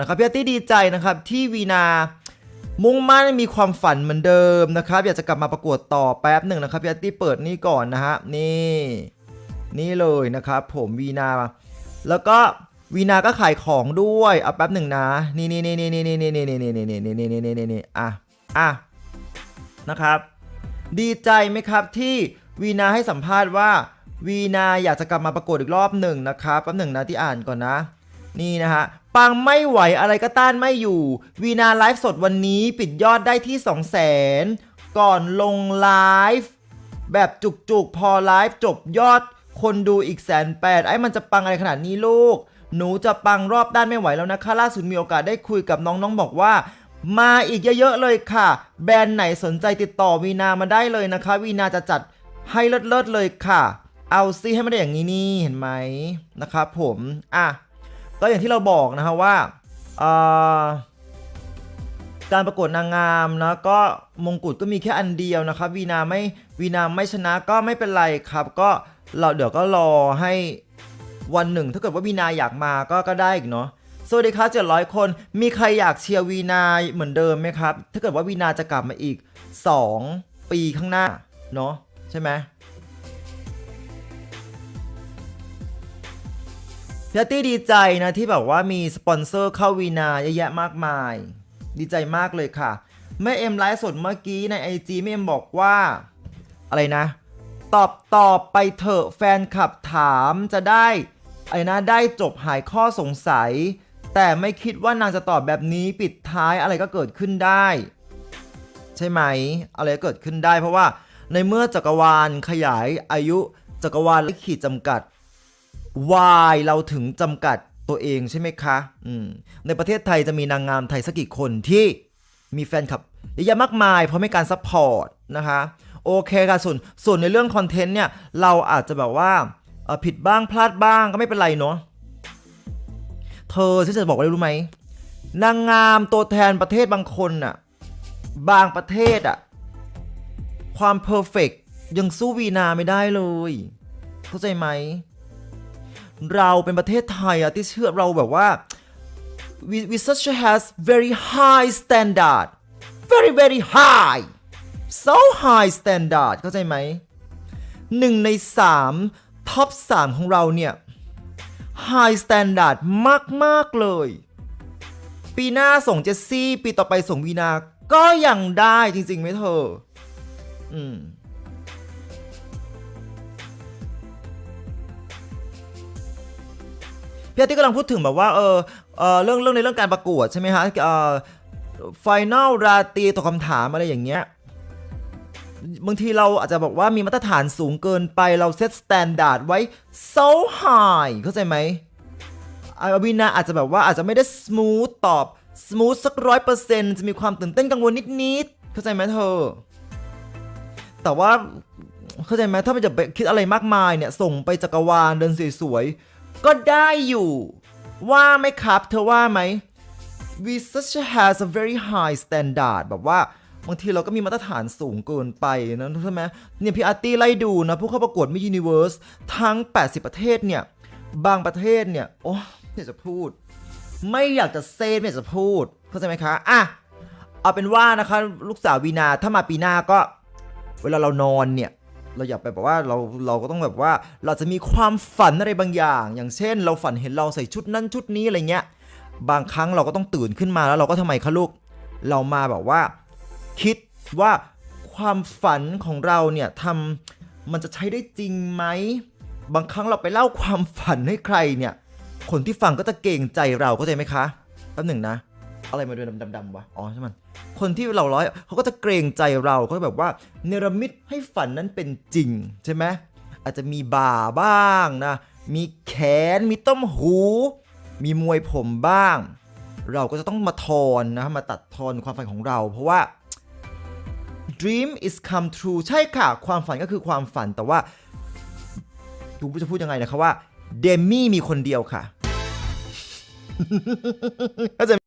นะครับพี่อาร์ตี้ดีใจนะครับที่วีนามุ่งมั่นมีความฝันเหมือนเดิมนะครับ อยากจะกลับมาประกวดต่อแป๊บหนึ่งนะครับพี่อาร์ตี้เปิดนี่ก่อนนะฮะนี่ นี่เลยนะครับ ผมวีนา แล้วก็วีนาก็ขายของด้วยเอาแป๊บหนึ่งนะนี่นี่นี่นี่นี่นี่นี่นี่นี่นี่นี่นี่นี่นี่นี่นี่อะอะนะครับ ดีใจไหมครับที่วีนาให้สัมภาษณ์ว่าวีนาอยากจะกลับมาประกวดอีกรอบหนึ่งนะครับแป๊บหนึ่งนะที่อ่านก่อนนะ นี่นะฮะปังไม่ไหวอะไรก็ต้านไม่อยู่ วีนาไลฟ์สดวันนี้ปิดยอดได้ที่ 2 0 0 0 0 0 ก่อนลงไลฟ์แบบจุกๆ พอไลฟ์จบยอดคนดูอีกแสนแปดไอ้มันจะปังอะไรขนาดนี้ลูก หนูจะปังรอบด้านไม่ไหวแล้วนะคะ ล่าสุดมีโอกาสได้คุยกับน้องน้องบอกว่า มาอีกเยอะๆเลยค่ะ แบรนด์ไหนสนใจติดต่อวีนามาได้เลยนะคะ วีนาจะจัดให้เลิศๆเลยค่ะ เอาซิให้มันได้อย่างนี้นี่เห็นไหมนะครับผมอะ ก็อย่างที่เราบอกนะฮะว่าการประกวดนางงามนะก็มงกุฎก็มีแค่อันเดียวนะครับวีนาไม่วีนาไม่ชนะก็ไม่เป็นไรครับ ก็เราเดี๋ยวก็รอให้วันหนึ่ง ถ้าเกิดว่าวีนาอยากมาก็ก็ได้อีกเนาะสวัสดีครับ700คน มีใครอยากเชียร์วีนาเหมือนเดิมไหมครับ ถ้าเกิดว่าวีนาจะกลับมาอีก 2 ปีข้างหน้าเนาะใช่ไหม พี่อาร์ตี้ดีใจนะที่แบบว่ามีสปอนเซอร์เข้าวีนาเยอะแยะมากมาย ดีใจมากเลยค่ะแม่เอ็มไลฟ์สดเมื่อกี้ใน IG แม่เอ็มบอกว่า อะไรนะ ตอบตอบไปเถอะแฟนคลับถามจะได้ไอ้นะได้จบหายข้อสงสัย แต่ไม่คิดว่านางจะตอบแบบนี้ปิดท้ายอะไรก็เกิดขึ้นได้ ใช่ไหม อะไรก็เกิดขึ้นได้ เพราะว่าในเมื่อจักรวาลขยายอายุจักรวาลและขีดจำกัด why เราถึงจำกัดตัวเองใช่ไหมคะมในประเทศไทยจะมีนางงามไทยสักกี่คนที่มีแฟนคลับเยอะแยะมากมาย เพราะไม่การซัพพอร์ตนะคะโอเคค่ะส่วนส่วนในเรื่องคอนเทนต์เนี่ย เราอาจจะแบบว่าผิดบ้างพลาดบ้างก็ไม่เป็นไรเนาะเธอฉันจะบอกอะไรรู้ไหมนางงามตัวแทนประเทศบางคนน่ะบางประเทศอะความเพอร์เฟกยังสู้วีนาไม่ได้เลย เข้าใจไหม เราเป็นประเทศไทยอะที่เชื่อเราแบบว่า we we such has very high standard very very high so high standard เข้าใจไหมหนึ่งในสามท็อปสามของเราเนี่ย high standard มากมากเลย ปีหน้าส่งเจสซี่ ปีต่อไปส่งวีนา ก็ยังได้จริงๆไหมเธอ อืม พี่อาร์ตี้กำลังพูดถึงแบบว่าเออเออเรื่องเรื่องในเรื่องการประกวดใช่ไหมฮะเออไฟนอลราตรีตอบคำถามอะไรอย่างเงี้ยบางทีเราอาจจะบอกว่ามีมาตรฐานสูงเกินไปเราเซตสแตนดาร์ดไว้ so high เข้าใจไหมอาวินาอาจจะแบบว่าอาจจะไม่ได้ส o t h ตอบส o t h สักร้อยเปอร์เซ็นต์จะมีความตื่นเต้นกังวลนิดๆเข้าใจไหมเธอ แต่ว่าเข้าใจไหมถ้ามันจะไปคิดอะไรมากมายเนี่ย ส่งไปจักรวาลเดินสวย ก็ได้อยู่ ว่าไหมครับ เธอว่าไหม we such has a very high standard แบบว่าบางทีเราก็มีมาตรฐานสูงเกินไปนะใช่ไหมเนี่ยพี่อาร์ตี้ไล่ดูนะ ผู้เข้าประกวดมิยูนิเว r ร์สทั้ง 80 ประเทศเนี่ย บางประเทศเนี่ย โอ้ไม่อยากจะพูด ไม่อยากจะเซนไม่อยากจะพูด เข้าใจไหมคะ อะ เอาเป็นว่านะคะ ลูกสาววีนาถ้ามาปีหน้าก็ เวลาเรานอนเนี่ย เราอย่าไปบอกว่าเราเราก็ต้องแบบว่าเราจะมีความฝันอะไรบางอย่าง อย่างเช่น เราฝันเห็นเราใส่ชุดนั้นชุดนี้อะไรเงี้ยบางครั้งเราก็ต้องตื่นขึ้นมาแล้วเราก็ทำไมคะลูก เรามาแบบว่า คิดว่าความฝันของเราเนี่ยทำมันจะใช้ได้จริงไหมบางครั้งเราไปเล่าความฝันให้ใครเนี่ย คนที่ฟังก็จะเกรงใจเราเข้าใจไหมคะแป๊บหนึ่งนะ อะไรมาด้วยดำๆวะ อ๋อใช่มัน คนที่เราร้อยเขาก็จะเกรงใจเราเขาแบบว่าเนรมิตให้ฝันนั้นเป็นจริงใช่ไหมอาจจะมีบ่าบ้างนะ มีแขน มีต้มหู มีมวยผมบ้าง เราก็จะต้องมาทอนนะ มาตัดทอนความฝันของเรา เพราะว่า dream is come true ใช่ค่ะ ความฝันก็คือความฝัน แต่ว่าดูจะพูดยังไงนะครับว่า เดมี่มีคนเดียวค่ะ เข้าใจ